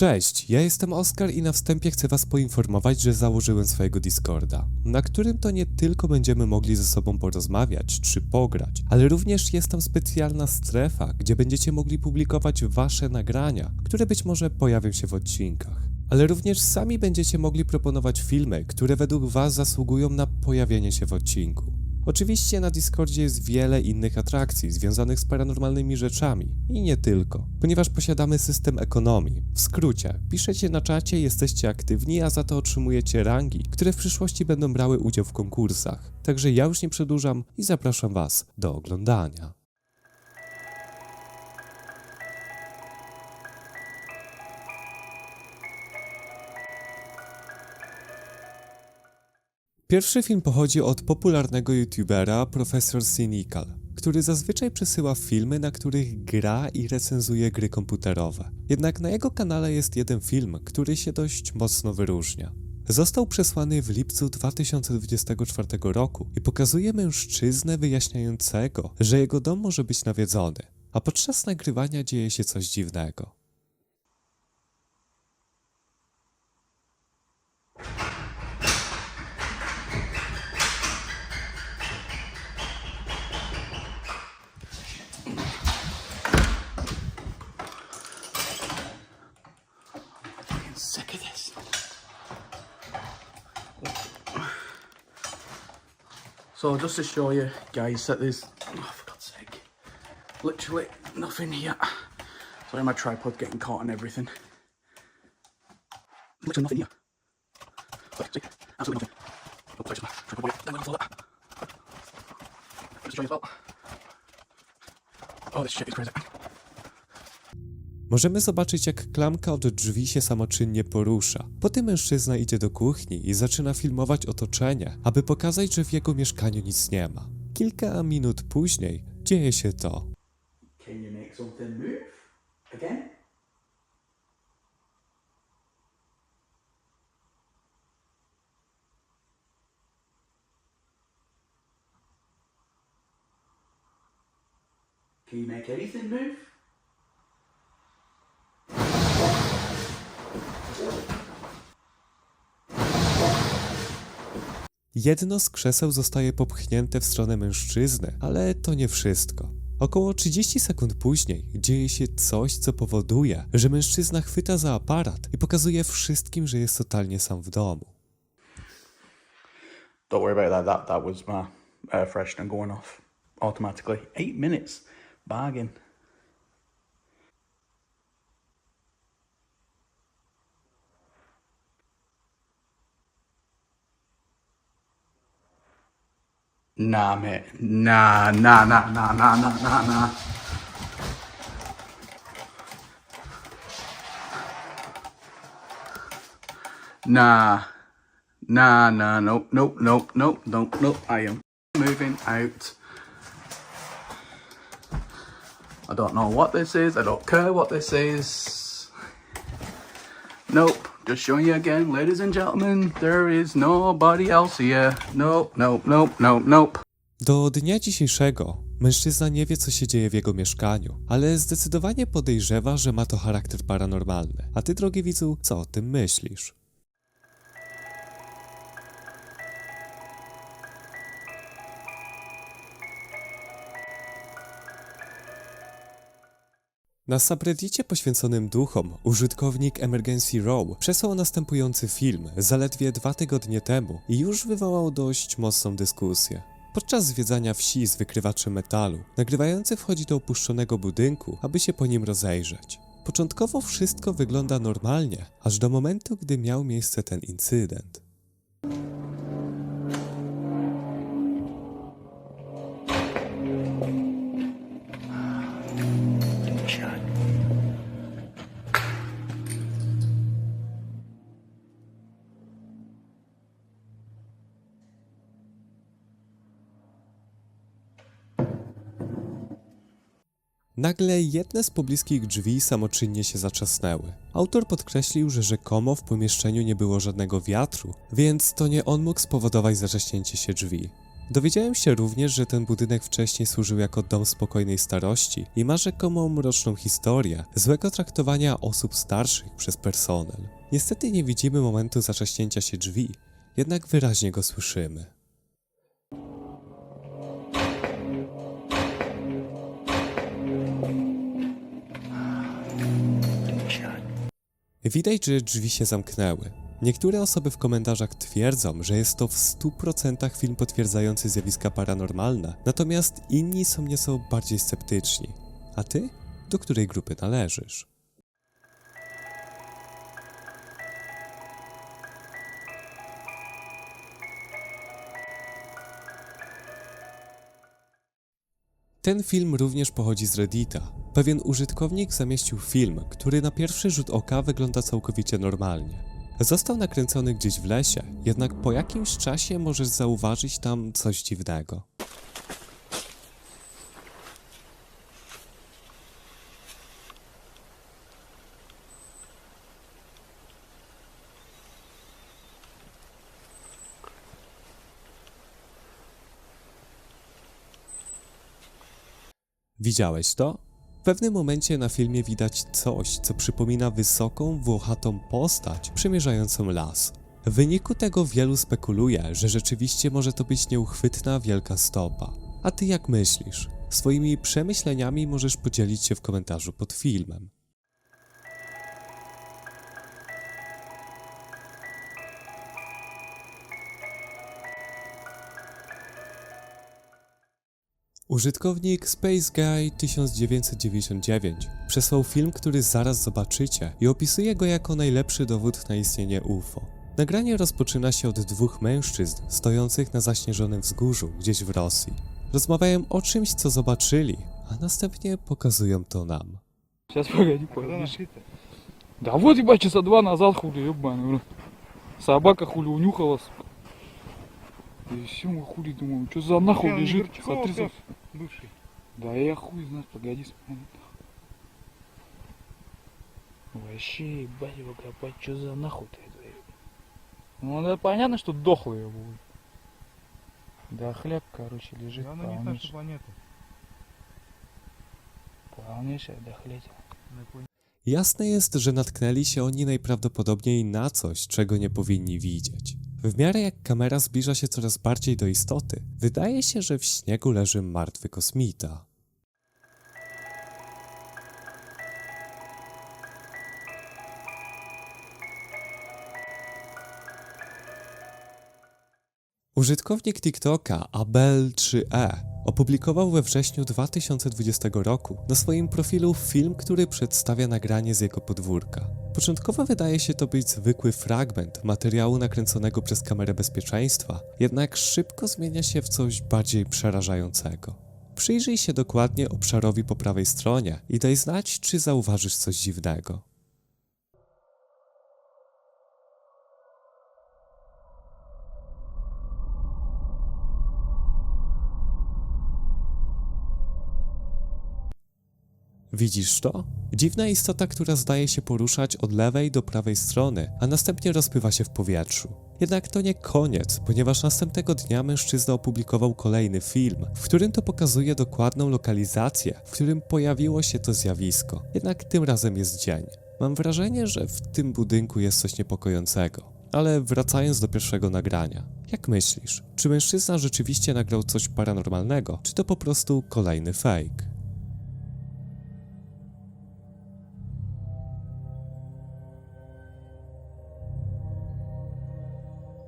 Cześć, ja jestem Oskar i na wstępie chcę Was poinformować, że założyłem swojego Discorda, na którym to nie tylko będziemy mogli ze sobą porozmawiać czy pograć, ale również jest tam specjalna strefa, gdzie będziecie mogli publikować Wasze nagrania, które być może pojawią się w odcinkach. Ale również sami będziecie mogli proponować filmy, które według Was zasługują na pojawienie się w odcinku. Oczywiście na Discordzie jest wiele innych atrakcji związanych z paranormalnymi rzeczami i nie tylko, ponieważ posiadamy system ekonomii. W skrócie, piszecie na czacie, jesteście aktywni, a za to otrzymujecie rangi, które w przyszłości będą brały udział w konkursach. Także ja już nie przedłużam i zapraszam Was do oglądania. Pierwszy film pochodzi od popularnego youtubera Profesor Cynical, który zazwyczaj przesyła filmy, na których gra i recenzuje gry komputerowe. Jednak na jego kanale jest jeden film, który się dość mocno wyróżnia. Został przesłany w lipcu 2024 roku i pokazuje mężczyznę wyjaśniającego, że jego dom może być nawiedzony, a podczas nagrywania dzieje się coś dziwnego. So just to show you guys that there's, oh for God's sake, literally nothing here. Sorry, my tripod getting caught and everything. Literally nothing here. Look, see, absolutely nothing. Oh, sorry, sorry, tripod, wait, I'm gonna fall that. Just as well. Oh, this shit is crazy. Możemy zobaczyć, jak klamka od drzwi się samoczynnie porusza. Potem mężczyzna idzie do kuchni i zaczyna filmować otoczenie, aby pokazać, że w jego mieszkaniu nic nie ma. Kilka minut później dzieje się to. Can you make something move again? Can you make anything move? Jedno z krzeseł zostaje popchnięte w stronę mężczyzny, ale to nie wszystko. Około 30 sekund później dzieje się coś, co powoduje, że mężczyzna chwyta za aparat i pokazuje wszystkim, że jest totalnie sam w domu. Don't worry about that. That that was my air freshener going off automatically. Eight minutes, bargain. Nah, mate. Nah, nah, nah, nah, nah, nah, nah, nah. Nah. Nah, nah, nope, nope, nope, nope, nope, nope. I am moving out. I don't know what this is. I don't care what this is. Nope. Just showing you again, ladies and gentlemen, there is nobody else here. Nope, nope, nope, nope, nope. Do dnia dzisiejszego mężczyzna nie wie, co się dzieje w jego mieszkaniu, ale zdecydowanie podejrzewa, że ma to charakter paranormalny. A ty, drogi widzu, co o tym myślisz? Na subreddicie poświęconym duchom użytkownik Emergency Row przesłał następujący film zaledwie dwa tygodnie temu i już wywołał dość mocną dyskusję. Podczas zwiedzania wsi z wykrywaczem metalu, nagrywający wchodzi do opuszczonego budynku, aby się po nim rozejrzeć. Początkowo wszystko wygląda normalnie, aż do momentu, gdy miał miejsce ten incydent. Nagle jedne z pobliskich drzwi samoczynnie się zatrzasnęły. Autor podkreślił, że rzekomo w pomieszczeniu nie było żadnego wiatru, więc to nie on mógł spowodować zatrzaśnięcie się drzwi. Dowiedziałem się również, że ten budynek wcześniej służył jako dom spokojnej starości i ma rzekomą mroczną historię złego traktowania osób starszych przez personel. Niestety nie widzimy momentu zatrzaśnięcia się drzwi, jednak wyraźnie go słyszymy. Widać, że drzwi się zamknęły. Niektóre osoby w komentarzach twierdzą, że jest to w 100% film potwierdzający zjawiska paranormalne, natomiast inni są nieco bardziej sceptyczni. A ty? Do której grupy należysz? Ten film również pochodzi z Reddita. Pewien użytkownik zamieścił film, który na pierwszy rzut oka wygląda całkowicie normalnie. Został nakręcony gdzieś w lesie, jednak po jakimś czasie możesz zauważyć tam coś dziwnego. Widziałeś to? W pewnym momencie na filmie widać coś, co przypomina wysoką, włochatą postać przemierzającą las. W wyniku tego wielu spekuluje, że rzeczywiście może to być nieuchwytna wielka stopa. A ty jak myślisz? Swoimi przemyśleniami możesz podzielić się w komentarzu pod filmem. Użytkownik SpaceGuy1999 przesłał film, który zaraz zobaczycie i opisuje go jako najlepszy dowód na istnienie UFO. Nagranie rozpoczyna się od dwóch mężczyzn stojących na zaśnieżonym wzgórzu gdzieś w Rosji. Rozmawiają o czymś, co zobaczyli, a następnie pokazują to nam. Сейчас погоди, подожди. Да вот ебать, часа два назад хули, ебаный, в рот. Собака хули унюхала, сука. И все, мы хули думаем, что за нахуй лежит, смотри, за- бывший. Да я хуй знает, погоди, смотри. Вообще, ебать его копать, что за нахуй-то это? ебать? Ну, это понятно, что дохлый его. Да хлеб, короче, лежит Да она не с нашей полнейший, планеты. полнейшая дохлетина. На планете. Jasne jest, że natknęli się oni najprawdopodobniej na coś, czego nie powinni widzieć. W miarę jak kamera zbliża się coraz bardziej do istoty, wydaje się, że w śniegu leży martwy kosmita. Użytkownik TikToka Abel3e opublikował we wrześniu 2020 roku na swoim profilu film, który przedstawia nagranie z jego podwórka. Początkowo wydaje się to być zwykły fragment materiału nakręconego przez kamerę bezpieczeństwa, jednak szybko zmienia się w coś bardziej przerażającego. Przyjrzyj się dokładnie obszarowi po prawej stronie i daj znać, czy zauważysz coś dziwnego. Widzisz to? Dziwna istota, która zdaje się poruszać od lewej do prawej strony, a następnie rozpływa się w powietrzu. Jednak to nie koniec, ponieważ następnego dnia mężczyzna opublikował kolejny film, w którym to pokazuje dokładną lokalizację, w którym pojawiło się to zjawisko. Jednak tym razem jest dzień. Mam wrażenie, że w tym budynku jest coś niepokojącego. Ale wracając do pierwszego nagrania, jak myślisz, czy mężczyzna rzeczywiście nagrał coś paranormalnego, czy to po prostu kolejny fake?